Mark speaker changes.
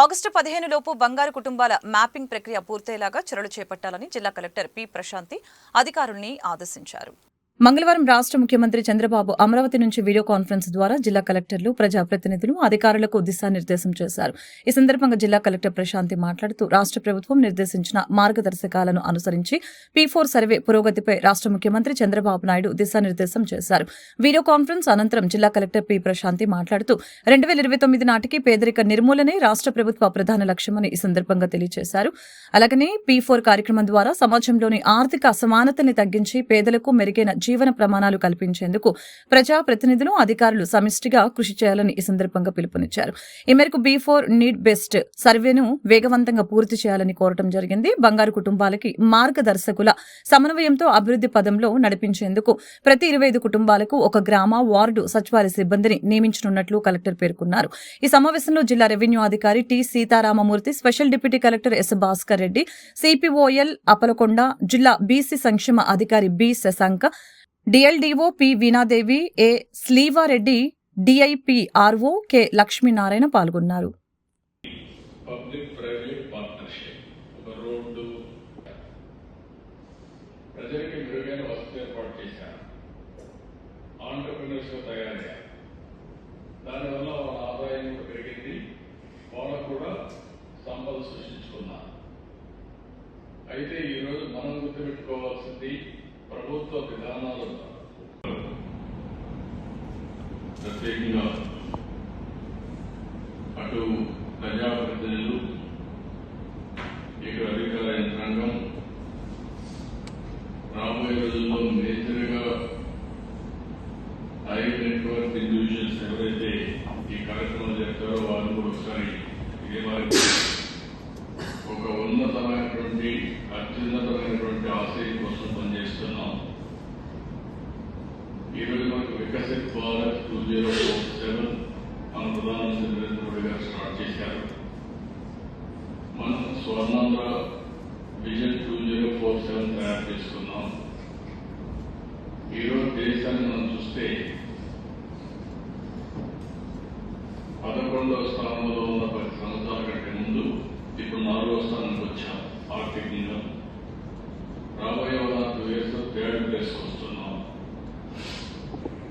Speaker 1: August పదిహేను లోపు బంగారు కుటుంబాల మ్యాపింగ్ ప్రక్రియ పూర్తయ్యేలాగా చర్యలు చేపట్టాలని జిల్లా కలెక్టర్ పి ప్రశాంతి అధికారుల్ని ఆదేశించారు
Speaker 2: మంగళవారం రాష్ట్ర ముఖ్యమంత్రి చంద్రబాబు అమరావతి నుంచి వీడియో కాన్ఫరెన్స్ ద్వారా జిల్లా కలెక్టర్లు ప్రజాప్రతినిధులు అధికారులకు దిశానిర్దేశం చేశారు ఈ సందర్భంగా జిల్లా కలెక్టర్ ప్రశాంతి మాట్లాడుతూ రాష్ట్ర ప్రభుత్వం నిర్దేశించిన మార్గదర్శకాలను అనుసరించి పీ ఫోర్ సర్వే పురోగతిపై రాష్ట్ర ముఖ్యమంత్రి చంద్రబాబు నాయుడు దిశానిర్దేశం చేశారు వీడియో కాన్ఫరెన్స్ అనంతరం జిల్లా కలెక్టర్ పి ప్రశాంతి మాట్లాడుతూ రెండు వేల ఇరవై తొమ్మిది నాటికి పేదరిక నిర్మూలనే రాష్ట్ర ప్రభుత్వ ప్రధాన లక్ష్యమని ఈ సందర్భంగా తెలియజేశారు అలాగనే పీ ఫోర్ కార్యక్రమం ద్వారా సమాజంలోని ఆర్థిక అసమానతని తగ్గించి పేదలకు మెరుగైన జీవన ప్రమాణాలు కల్పించేందుకు ప్రజాప్రతినిధులు అధికారులు సమిష్టిగా కృషి చేయాలని ఈ సందర్భంగా పిలుపునిచ్చారు ఈ మేరకు బీ ఫోర్ నీడ్ బెస్ట్ సర్వేను వేగవంతంగా పూర్తి చేయాలని కోరటం జరిగింది బంగారు కుటుంబాలకి మార్గదర్శకుల సమన్వయంతో అభివృద్ది పదంలో నడిపించేందుకు ప్రతి ఇరవై ఐదు కుటుంబాలకు ఒక గ్రామ వార్డు సచివాలయ సిబ్బందిని నియమించనున్నట్లు కలెక్టర్ పేర్కొన్నారు ఈ సమావేశంలో జిల్లా రెవెన్యూ అధికారి T Sitaramamurthy special deputy collector S Bhaskar Reddy CPO L Apalakonda జిల్లా బీసీ సంక్షేమ అధికారి B Shashanka DLDO P Veenadevi A Sleevareddy DIP RO K Lakshminarayana పాల్గొన్నారు
Speaker 3: సృష్టించుకున్నారు అయితే ఈరోజు మనం గుర్తుపెట్టుకోవాల్సింది ప్రభుత్వ విధానాలు ప్రత్యేకంగా అటు ప్రజాప్రతినిధులు ఇక్కడ అధికార యంత్రాంగం రాబోయే రోజుల్లో మేజర్గా హై నెట్వర్క్ ఇండివిజువల్స్ ఎవరైతే ఈ కార్యక్రమం చేస్తారో వారు కూడా ఒకసారి ఇదే వారికి ఒక ఉన్నతమైనటువంటి అత్యున్నతమైన వికసిత్ ద్వారా టూ జీరో ఫోర్ సెవెన్ మన ప్రధానమంత్రి నరేంద్ర మోడీ గారు స్టార్ట్ చేశారు మనం Swarnandhra vision two zero four seven తయారు చేసుకున్నాం ఈరోజు దేశాన్ని మనం చూస్తే పదకొండవ స్థానంలో ఉన్న పది సంవత్సరాల కంటే ముందు ఇప్పుడు నాలుగవ స్థానానికి వచ్చాం ఆర్థికంగా రాబోయే వల్ల టూ ఇయర్స్ థర్డ్ ప్లేస్ వస్తాం